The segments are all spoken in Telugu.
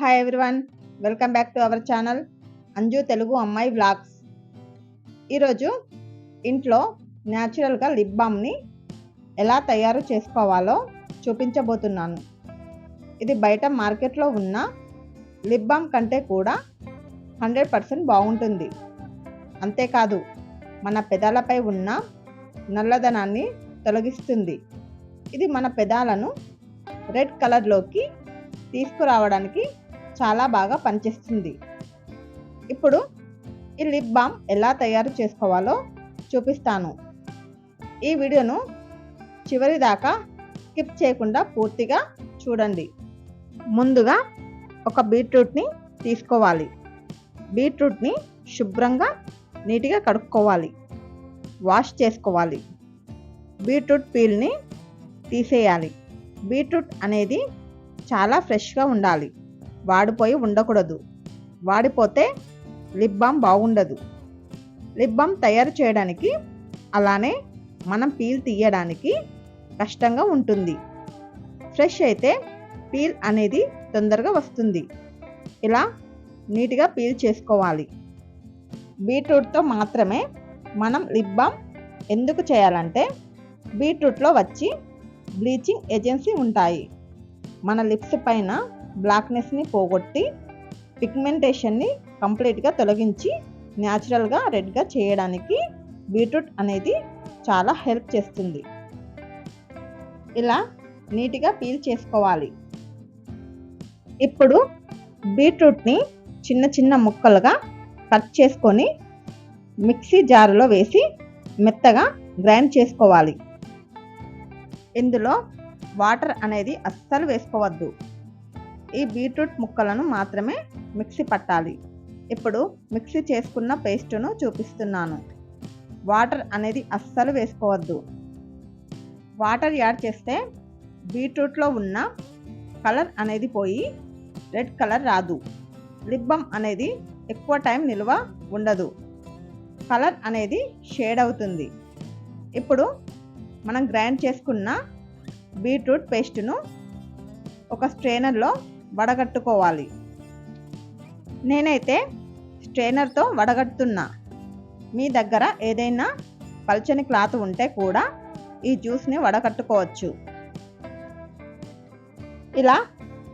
Hi everyone welcome back to our channel Anju Telugu అమ్మాయి వ్లాగ్స్ ఈరోజు ఇంట్లో న్యాచురల్గా లిప్ బామ్ని ఎలా తయారు చేసుకోవాలో చూపించబోతున్నాను. ఇది బయట మార్కెట్లో ఉన్న లిప్ బామ్ కంటే కూడా హండ్రెడ్ పర్సెంట్ బాగుంటుంది. అంతేకాదు మన పెదాలపై ఉన్న నల్లదనాన్ని తొలగిస్తుంది. ఇది మన పెదాలను రెడ్ కలర్లోకి తీసుకురావడానికి చాలా బాగా పనిచేస్తుంది. ఇప్పుడు ఈ లిప్ బామ్ ఎలా తయారు చేసుకోవాలో చూపిస్తాను. ఈ వీడియోను చివరి దాకా స్కిప్ చేయకుండా పూర్తిగా చూడండి. ముందుగా ఒక బీట్రూట్ని తీసుకోవాలి. బీట్రూట్ని శుభ్రంగా నీట్గా కడుక్కోవాలి. వాష్ చేసుకోవాలి. బీట్రూట్ పీల్ని తీసేయాలి. బీట్రూట్ అనేది చాలా ఫ్రెష్గా ఉండాలి. వాడిపోయి ఉండకూడదు. వాడిపోతే లిప్ బామ్ బాగుండదు. లిప్ బామ్ తయారు చేయడానికి అలానే మనం పీల్ తీయడానికి కష్టంగా ఉంటుంది. ఫ్రెష్ అయితే పీల్ అనేది తొందరగా వస్తుంది. ఇలా నీట్గా పీల్ చేసుకోవాలి. బీట్రూట్తో మాత్రమే మనం లిప్ బామ్ ఎందుకు చేయాలంటే బీట్రూట్లో వచ్చి బ్లీచింగ్ ఏజెన్సీ ఉంటాయి. మన లిప్స్ పైన బ్లాక్నెస్ని పోగొట్టి పిగ్మెంటేషన్ని కంప్లీట్గా తొలగించి న్యాచురల్గా రెడ్గా చేయడానికి బీట్రూట్ అనేది చాలా హెల్ప్ చేస్తుంది. ఇలా నీట్గా పీల్ చేసుకోవాలి. ఇప్పుడు బీట్రూట్ని చిన్న చిన్న ముక్కలుగా కట్ చేసుకొని మిక్సీ జారులో వేసి మెత్తగా గ్రైండ్ చేసుకోవాలి. ఇందులో వాటర్ అనేది అస్సలు వేసుకోవద్దు. ఈ బీట్రూట్ ముక్కలను మాత్రమే మిక్సీ పట్టాలి. ఇప్పుడు మిక్సీ చేసుకున్న పేస్టును చూపిస్తున్నాను. వాటర్ అనేది అస్సలు వేసుకోవద్దు. వాటర్ యాడ్ చేస్తే బీట్రూట్లో ఉన్న కలర్ అనేది పోయి రెడ్ కలర్ రాదు. లిప్ బామ్ అనేది ఎక్కువ టైం నిల్వ ఉండదు. కలర్ అనేది షేడ్ అవుతుంది. ఇప్పుడు మనం గ్రైండ్ చేసుకున్న బీట్రూట్ పేస్ట్ను ఒక స్ట్రైనర్లో వడగట్టుకోవాలి. నేనైతే స్ట్రైనర్తో వడగట్టుతున్నా. మీ దగ్గర ఏదైనా పల్చని క్లాత్ ఉంటే కూడా ఈ జ్యూస్ని వడగట్టుకోవచ్చు. ఇలా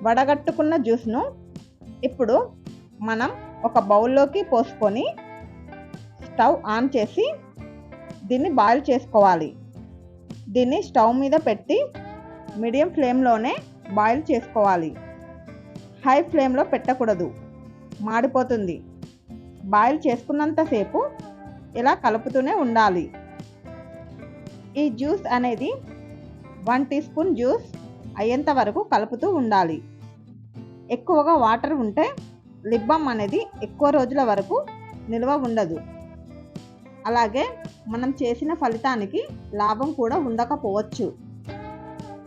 వడగట్టుకున్న జ్యూస్ను ఇప్పుడు మనం ఒక బౌల్లోకి పోసుకొని స్టవ్ ఆన్ చేసి దీన్ని బాయిల్ చేసుకోవాలి. దీన్ని స్టవ్ మీద పెట్టి మీడియం ఫ్లేమ్లోనే బాయిల్ చేసుకోవాలి. హై ఫ్లేమ్లో పెట్టకూడదు. మాడిపోతుంది. బాయిల్ చేసుకున్నంతసేపు ఇలా కలుపుతూనే ఉండాలి. ఈ జ్యూస్ అనేది వన్ టీ స్పూన్ జ్యూస్ అయ్యేంత వరకు కలుపుతూ ఉండాలి. ఎక్కువగా వాటర్ ఉంటే లిప్ అనేది ఎక్కువ రోజుల వరకు నిల్వ ఉండదు. అలాగే మనం చేసిన ఫలితానికి లాభం కూడా ఉండకపోవచ్చు.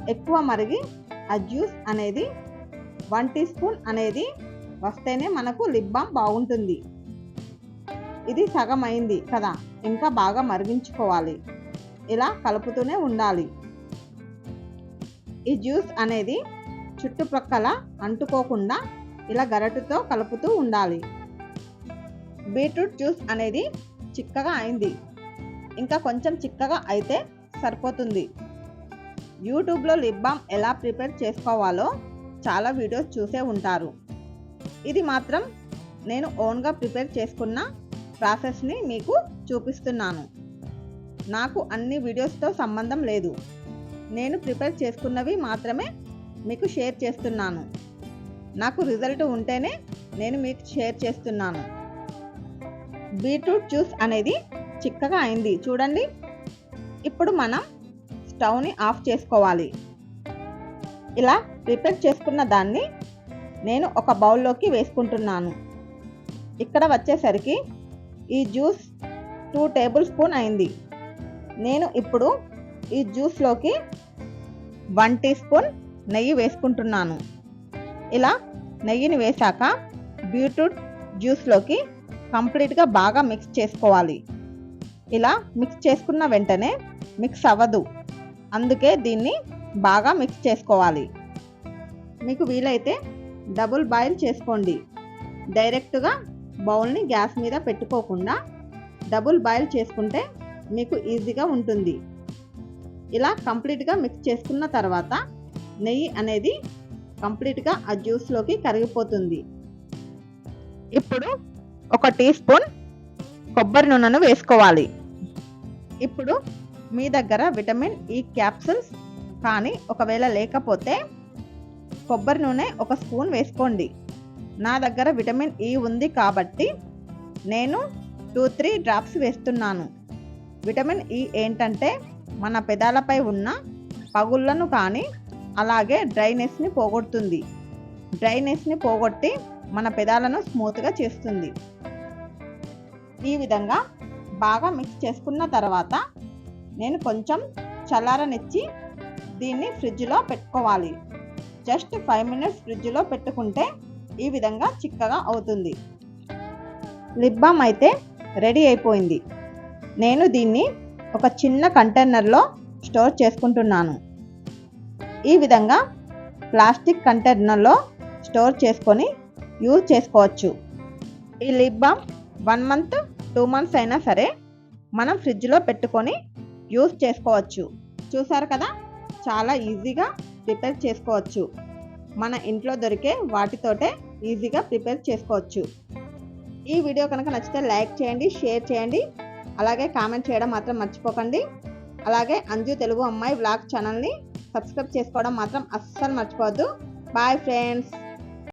ఎక్కువ మరిగి ఆ జ్యూస్ అనేది వన్ టీ స్పూన్ అనేది వస్తేనే మనకు లిప్ బామ్ బాగుంటుంది. ఇది సగం అయింది కదా ఇంకా బాగా మరిగించుకోవాలి. ఇలా కలుపుతూనే ఉండాలి. ఈ జ్యూస్ అనేది చుట్టుప్రక్కల అంటుకోకుండా ఇలా గరటుతో కలుపుతూ ఉండాలి. బీట్రూట్ జ్యూస్ అనేది చిక్కగా అయింది. ఇంకా కొంచెం చిక్కగా అయితే సరిపోతుంది. యూట్యూబ్లో లిప్ బామ్ ఎలా ప్రిపేర్ చేసుకోవాలో చాలా వీడియోస్ చూసే ఉంటారు. ఇది మాత్రం నేను ఓన్గా ప్రిపేర్ చేసుకున్న ప్రాసెస్ని మీకు చూపిస్తున్నాను. నాకు అన్ని వీడియోస్తో సంబంధం లేదు. నేను ప్రిపేర్ చేసుకున్నవి మాత్రమే మీకు షేర్ చేస్తున్నాను. నాకు రిజల్ట్ ఉంటేనే నేను మీకు షేర్ చేస్తున్నాను. బీట్రూట్ జ్యూస్ అనేది చిక్కగా అయింది. చూడండి. ఇప్పుడు మనం స్టవ్ని ఆఫ్ చేసుకోవాలి. ఇలా ప్రిపేర్ చేసుకున్న దాన్ని నేను ఒక బౌల్లోకి వేసుకుంటున్నాను. ఇక్కడ వచ్చేసరికి ఈ జ్యూస్ టూ టేబుల్ స్పూన్ అయింది. నేను ఇప్పుడు ఈ జ్యూస్లోకి వన్ టీ స్పూన్ నెయ్యి వేసుకుంటున్నాను. ఇలా నెయ్యిని వేశాక బీట్రూట్ జ్యూస్లోకి కంప్లీట్గా బాగా మిక్స్ చేసుకోవాలి. ఇలా మిక్స్ చేసుకున్న వెంటనే మిక్స్ అవ్వదు. అందుకే దీన్ని బాగా మిక్స్ చేసుకోవాలి. మీకు వీలైతే డబుల్ బాయిల్ చేసుకోండి. డైరెక్ట్గా బౌల్ని గ్యాస్ మీద పెట్టుకోకుండా డబుల్ బాయిల్ చేసుకుంటే మీకు ఈజీగా ఉంటుంది. ఇలా కంప్లీట్గా మిక్స్ చేసుకున్న తర్వాత నెయ్యి అనేది కంప్లీట్గా ఆ జ్యూస్లోకి కరిగిపోతుంది. ఇప్పుడు ఒక టీ స్పూన్ కొబ్బరి నూనెను వేసుకోవాలి. ఇప్పుడు మీ దగ్గర విటమిన్ ఈ క్యాప్సూల్స్ కానీ ఒకవేళ లేకపోతే కొబ్బరి నూనె ఒక స్పూన్ వేసుకోండి. నా దగ్గర విటమిన్ ఈ ఉంది కాబట్టి నేను టూ త్రీ డ్రాప్స్ వేస్తున్నాను. విటమిన్ ఈ ఏంటంటే మన పెదాలపై ఉన్న పగుళ్ళను కానీ అలాగే డ్రైనెస్ని పోగొడుతుంది. డ్రైనెస్ని పోగొట్టి మన పెదాలను స్మూత్గా చేస్తుంది. ఈ విధంగా బాగా మిక్స్ చేసుకున్న తర్వాత నేను కొంచెం చల్లారనిచ్చి దీన్ని ఫ్రిడ్జ్లో పెట్టుకోవాలి. జస్ట్ ఫైవ్ మినిట్స్ ఫ్రిడ్జ్లో పెట్టుకుంటే ఈ విధంగా చిక్కగా అవుతుంది. లిప్ బామ్ అయితే రెడీ అయిపోయింది. నేను దీన్ని ఒక చిన్న కంటైనర్లో స్టోర్ చేసుకుంటున్నాను. ఈ విధంగా ప్లాస్టిక్ కంటైనర్లో స్టోర్ చేసుకొని యూజ్ చేసుకోవచ్చు. ఈ lip balm one month two months అయినా సరే మనం ఫ్రిడ్జ్లో పెట్టుకొని యూజ్ చేసుకోవచ్చు. చూసారు కదా? చాలా ఈజీగా ప్రిపేర్ చేసుకోవచ్చు. మన ఇంట్లో దొరికే వాటితోటే ఈజీగా ప్రిపేర్ చేసుకోవచ్చు. ఈ వీడియో కనుక నచ్చితే లైక్ చేయండి షేర్ చేయండి. అలాగే కామెంట్ చేయడం మాత్రం మర్చిపోకండి. అలాగే అంజు తెలుగు అమ్మాయి బ్లాగ్ ఛానల్ని సబ్స్క్రైబ్ చేసుకోవడం మాత్రం అస్సలు మర్చిపోవద్దు. Bye friends.